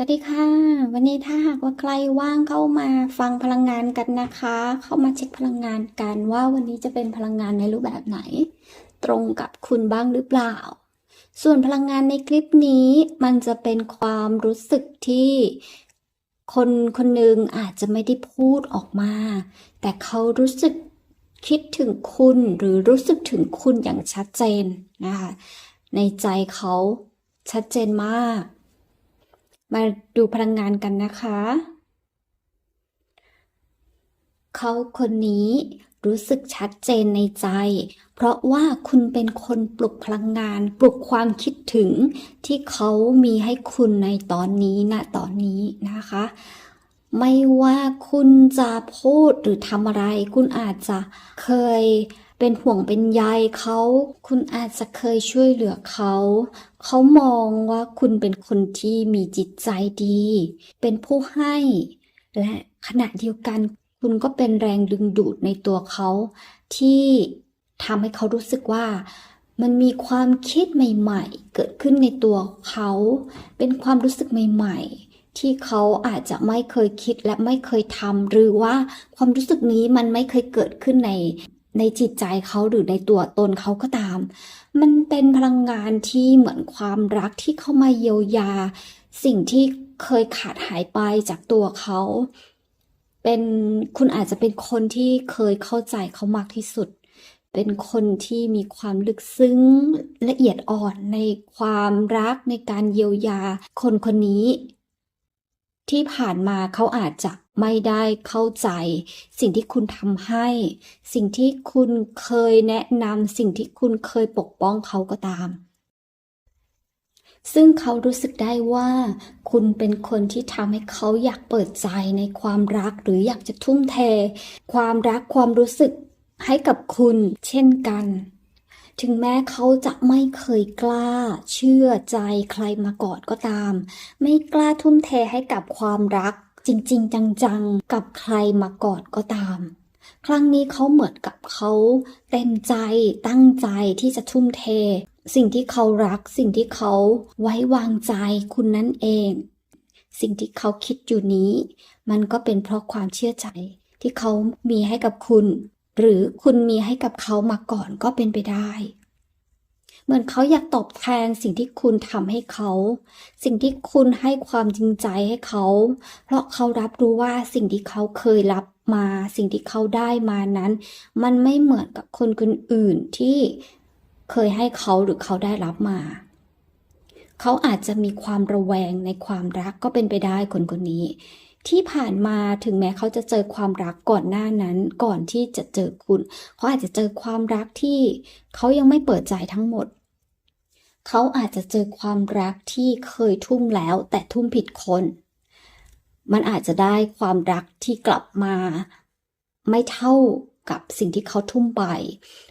สวัสดีค่ะ วันนี้ถ้าหากว่าใครว่างเข้ามาฟังพลังงานกันนะคะ เข้ามาเช็คพลังงานกันว่าวันนี้จะเป็นพลังงานในรูปแบบไหน ตรงกับคุณบ้างหรือเปล่า ส่วนพลังงานในคลิปนี้มันจะเป็นความรู้สึกที่คนคนหนึ่งอาจจะไม่ได้พูดออกมา แต่เขารู้สึกคิดถึงคุณหรือรู้สึกถึงคุณอย่างชัดเจนนะคะในใจเขาชัดเจนมาก มาดูพลังงานกันนะคะ เขาคนนี้รู้สึกชัดเจนในใจ เพราะว่าคุณเป็นคนปลุกพลังงาน ปลุกความคิดถึงที่เขามีให้คุณในตอนนี้ณตอนนี้นะคะ ไม่ว่าคุณจะพูดหรือทำอะไร คุณอาจจะเคย เป็นห่วงเป็นใยเขา คุณอาจจะเคยช่วยเหลือเขา เขามองว่าคุณเป็นคนที่มีจิตใจดี เป็นผู้ให้ และขณะเดียวกันคุณก็เป็นแรงดึงดูดในตัวเขา ที่ทำให้เขารู้สึกว่ามันมีความคิดใหม่ๆ เกิดขึ้นในตัวเขา เป็นความรู้สึกใหม่ๆ ที่เขาอาจจะไม่เคยคิดและไม่เคยทำหรือว่าความรู้สึกนี้มันไม่เคยเกิดขึ้นใน ในจิตใจเขาหรือในตัวตนเขาก็ตาม มันเป็นพลังงานที่เหมือนความรักที่เข้ามาเยียวยา สิ่งที่เคยขาดหายไปจากตัวเขาเป็นคุณอาจจะเป็นคนที่เคยเข้าใจเขามากที่สุด เป็นคนที่มีความลึกซึ้งละเอียดอ่อนในความรักในการเยียวยาคนคนนี้ ที่ผ่านมาเขาอาจจะไม่ได้เข้าใจ สิ่งที่คุณทำให้ สิ่งที่คุณเคยแนะนำสิ่งที่คุณเคยปกป้องเขาก็ตาม ซึ่งเขารู้สึกได้ว่า คุณเป็นคนที่ทำให้เขาอยากเปิดใจในความรักหรืออยากจะทุ่มเท ความรักความรู้สึกให้กับคุณเช่นกัน ถึงแม้เขาจะไม่เคยกล้า เชื่อใจใครมาก่อนก็ตาม ไม่กล้าทุ่มเทให้กับความรัก จริง ๆ จังๆ กับใครมาก่อนก็ตาม ครั้งนี้เขาเหมือนกับเขาเต็มใจตั้งใจที่จะทุ่มเท สิ่งที่เขารัก สิ่งที่เขาไว้วางใจคุณนั่นเอง สิ่งที่เขาคิดอยู่นี้ มันก็เป็นเพราะความเชื่อใจที่เขามีให้กับคุณ หรือคุณมีให้กับเขามาก่อนก็เป็นไปได้ เหมือนเขาอยากตอบแทนสิ่งที่คุณทำให้เขา สิ่งที่คุณให้ความจริงใจให้เขา เพราะเขารับรู้ว่าสิ่งที่เขาเคยรับมาสิ่งที่เขาได้มานั้น มันไม่เหมือนกับคนคนอื่นที่เคยให้เขาหรือเขาได้รับมา เขาอาจจะมีความระแวงในความรักก็เป็นไปได้คนคนนี้ ที่ผ่านมาถึงแม้เขาจะเจอความรักก่อนหน้านั้น ก่อนที่จะเจอคุณเขาอาจจะเจอความรักที่เขายังไม่เปิดใจทั้งหมด เขาอาจจะเจอความรักที่เคยทุ่มแล้ว แต่ทุ่มผิดคน มันอาจจะได้ความรักที่กลับมา ไม่เท่ากับสิ่งที่เขาทุ่มไป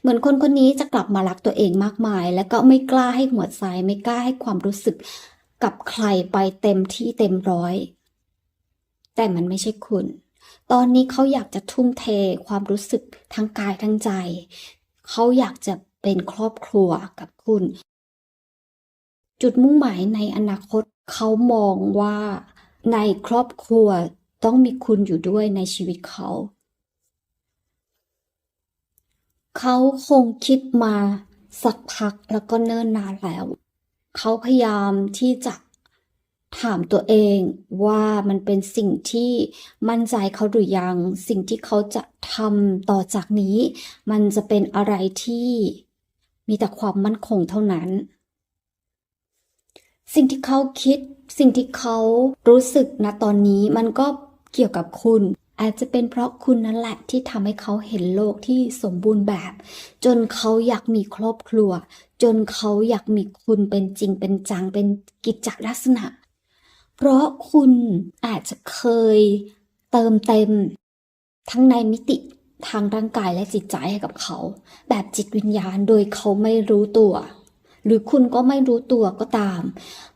เหมือนคนคนนี้จะกลับมารักตัวเองมากมาย แล้วก็ไม่กล้าให้หัวใจไม่กล้าให้ความรู้สึกกับใครไปเต็มที่เต็มร้อย แต่มันไม่ใช่คุณ ตอนนี้เขาอยากจะทุ่มเทความรู้สึกทั้งกายทั้งใจ เขาอยากจะเป็นครอบครัวกับคุณ จุดมุ่งหมายในอนาคตเขามองว่าในครอบครัวต้องมีคุณอยู่ด้วยในชีวิตเขา เขาคงคิดมาสักพักแล้วก็เนิ่นนานแล้ว เขาพยายามที่จะ ถามตัวเองว่ามันเป็นสิ่งที่มั่นใจเขาหรือยัง สิ่งที่เขาจะทำต่อจากนี้ มันจะเป็นอะไรที่มีแต่ความมั่นคงเท่านั้น สิ่งที่เขาคิด สิ่งที่เขารู้สึกณตอนนี้มันก็เกี่ยวกับคุณ อาจจะเป็นเพราะคุณนั่นแหละที่ทำให้เขาเห็นโลกที่สมบูรณ์แบบ จนเขาอยากมีครอบครัว จนเขาอยากมีคุณเป็นจริงเป็นจังเป็นกิจจลักษณะ เพราะคุณอาจจะเคยเติมเต็ม ทั้งในมิติทางร่างกายและจิตใจให้กับเขา แบบจิตวิญญาณโดยเขาไม่รู้ตัว หรือคุณก็ไม่รู้ตัวก็ตาม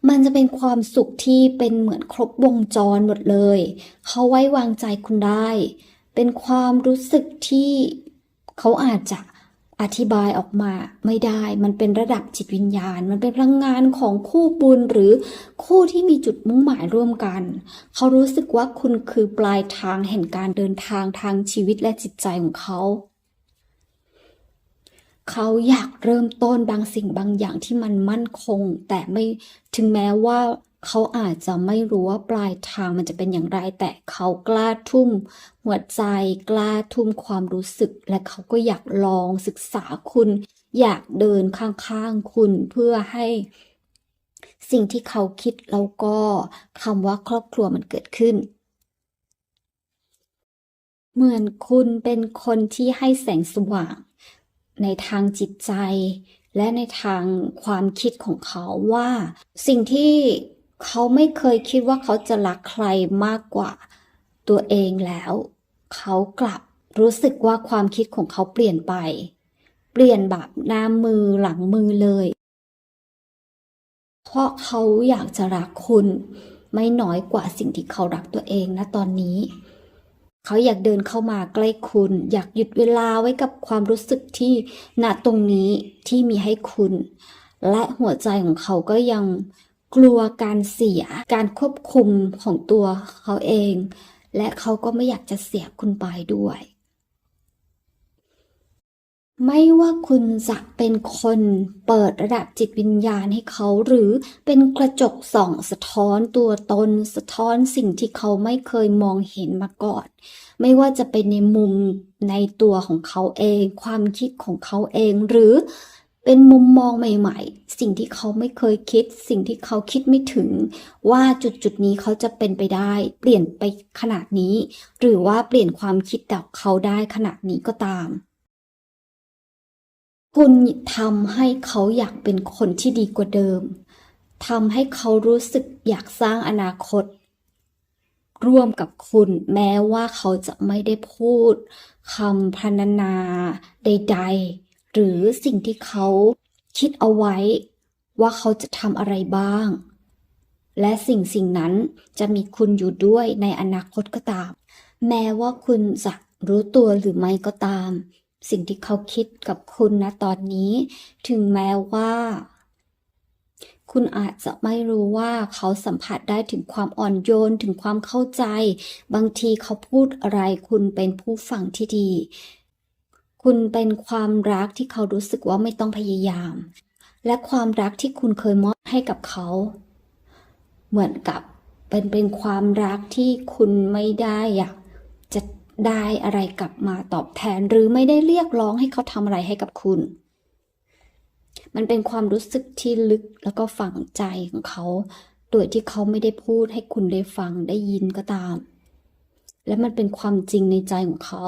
มันจะเป็นความสุขที่เป็นเหมือนครบวงจรหมดเลย เขาไว้วางใจคุณได้ เป็นความรู้สึกที่เขาอาจจะ อธิบายออกมาไม่ได้ มันเป็นระดับจิตวิญญาณ มันเป็นพลังงานของคู่บุญหรือคู่ที่มีจุดมุ่งหมายร่วมกัน เขารู้สึกว่าคุณคือปลายทางแห่งการเดินทางทางชีวิตและจิตใจของเขาเขาอยากเริ่มต้นบางสิ่งบางอย่างที่มันมั่นคง แต่ไม่ถึงแม้ว่า เขาอาจจะไม่รู้ว่าปลายทางมันจะเป็นอย่างไร แต่เขากล้าทุ่ม หัวใจกล้าทุ่มความรู้สึก และเขาก็อยากลองศึกษาคุณ อยากเดินข้างๆคุณเพื่อให้สิ่งที่เขาคิดแล้วก็คำว่าครอบครัวมันเกิดขึ้น เหมือนคุณเป็นคนที่ให้แสงสว่าง ในทางจิตใจ และในทางความคิดของเขาว่า สิ่งที่ เขาไม่เคยคิดว่าเขาจะรักใครมากกว่าตัวเองแล้ว เขากลับรู้สึกว่าความคิดของเขาเปลี่ยนไป เปลี่ยนแบบหน้ามือหลังมือเลย เพราะเขาอยากจะรักคุณไม่น้อยกว่าสิ่งที่เขารักตัวเองนะตอนนี้ เขาอยากเดินเข้ามาใกล้คุณ อยากหยุดเวลาไว้กับความรู้สึกที่ณตรงนี้ที่มีให้คุณ และหัวใจของเขาก็ยัง กลัวการเสียการควบคุมของตัวเขาเอง และเขาก็ไม่อยากจะเสียคุณไปด้วย ไม่ว่าคุณจะเป็นคนเปิดระดับจิตวิญญาณให้เขาหรือเป็นกระจกส่องสะท้อนตัวตนสะท้อนสิ่งที่เขาไม่เคยมองเห็นมาก่อน ไม่ว่าจะเป็นในมุมในตัวของเขาเอง ความคิดของเขาเองหรือ เป็นมุมมองใหม่ ๆ สิ่งที่เขาไม่เคยคิด สิ่งที่เขาคิดไม่ถึง ว่าจุดจุดๆนี้เขาจะเป็นไปได้ เปลี่ยนไปขนาดนี้ หรือว่าเปลี่ยนความคิดจากเขาได้ขนาดนี้ก็ตาม คุณทำให้เขาอยากเป็นคนที่ดีกว่าเดิมทำให้เขารู้สึกอยากสร้างอนาคต ร่วมกับคุณแม้ว่าเขาจะไม่ได้พูดคำพรรณนาใด ๆ หรือสิ่งที่เขาคิดเอาไว้ ว่าเขาจะทำอะไรบ้าง และสิ่งสิ่งนั้นจะมีคุณอยู่ด้วยในอนาคตก็ตาม แม้ว่าคุณจะรู้ตัวหรือไม่ก็ตาม สิ่งที่เขาคิดกับคุณนะตอนนี้ ถึงแม้ว่า คุณอาจจะไม่รู้ว่าเขาสัมผัสได้ถึงความอ่อนโยนถึงความเข้าใจ บางทีเขาพูดอะไรคุณเป็นผู้ฟังที่ดี คุณเป็นความรักที่เขารู้สึกว่าไม่ต้องพยายาม และความรักที่คุณเคยมอบให้กับเขา เหมือนกับเป็นเป็นความรักที่คุณไม่ได้อยากจะได้อะไรกลับมาตอบแทน หรือไม่ได้เรียกร้องให้เขาทำอะไรให้กับคุณ มันเป็นความรู้สึกที่ลึกแล้วก็ฝังใจของเขา โดยที่เขาไม่ได้พูดให้คุณได้ฟังได้ยินก็ตาม และมันเป็นความจริงในใจของเขา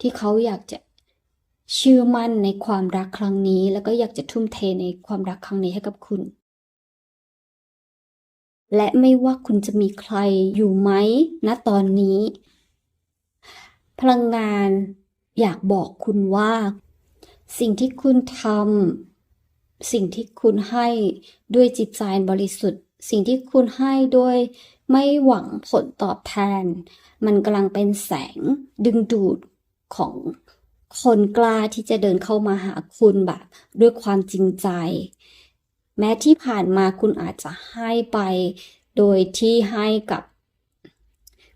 ที่เขาอยากจะ เชื่อมั่นในความรักครั้งนี้ แล้วก็อยากจะทุ่มเทในความรักครั้งนี้ให้กับคุณ และไม่ว่าคุณจะมีใครอยู่ไหมณตอนนี้ พลังงานอยากบอกคุณว่า สิ่งที่คุณทำสิ่งที่คุณให้ด้วยจิตใจบริสุทธิ์ สิ่งที่คุณให้ด้วยไม่หวังผลตอบแทน มันกำลังเป็นแสงดึงดูดของ คนกล้าที่จะเดินเข้ามาหาคุณแบบ ด้วยความจริงใจ แม้ที่ผ่านมาคุณอาจจะให้ไป โดยที่ให้กับ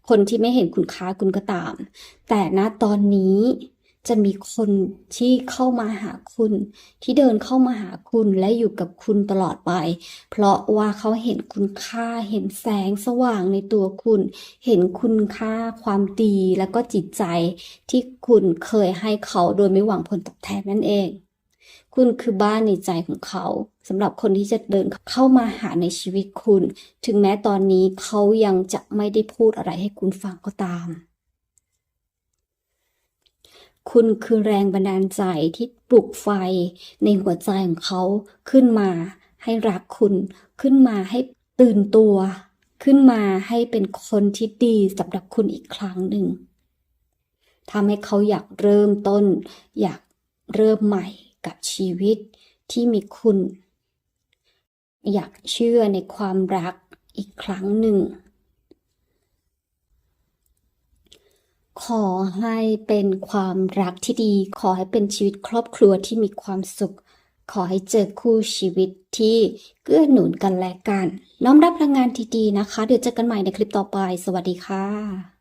คนที่ไม่เห็นคุณค่าคุณก็ตาม แต่ณตอนนี้ จะมีคนที่เข้ามาหาคุณ ที่เดินเข้ามาหาคุณและอยู่กับคุณตลอดไป เพราะว่าเขาเห็นคุณค่าเห็นแสงสว่างในตัวคุณ เห็นคุณค่าความดีแล้วก็จิตใจที่คุณเคยให้เขาโดยไม่หวังผลตอบแทนนั่นเอง คุณคือบ้านในใจของเขาสำหรับคนที่จะเดินเข้ามาหาในชีวิตคุณ ถึงแม้ตอนนี้เขายังจะไม่ได้พูดอะไรให้คุณฟังก็ตาม คุณคือแรงบันดาลใจที่ปลุกไฟในหัวใจของเขาขึ้นมา ให้รักคุณขึ้นมาให้ตื่นตัว ขึ้นมาให้เป็นคนที่ดีสำหรับคุณอีกครั้งหนึ่งทำให้เขาอยากเริ่มต้น อยากเริ่มใหม่กับชีวิตที่มีคุณ อยากเชื่อในความรักอีกครั้งหนึ่ง ข อให้เป็นความรักที่ดี ขอให้เป็นชีวิตครอบครัวที่มีความสุข ขอให้เจอคู่ชีวิตที่เกื้อหนุนกันและกัน น้อมรับพลังงานที่ดีนะคะ เดี๋ยวเจอกันใหม่ในคลิปต่อไป สวัสดีค่ะ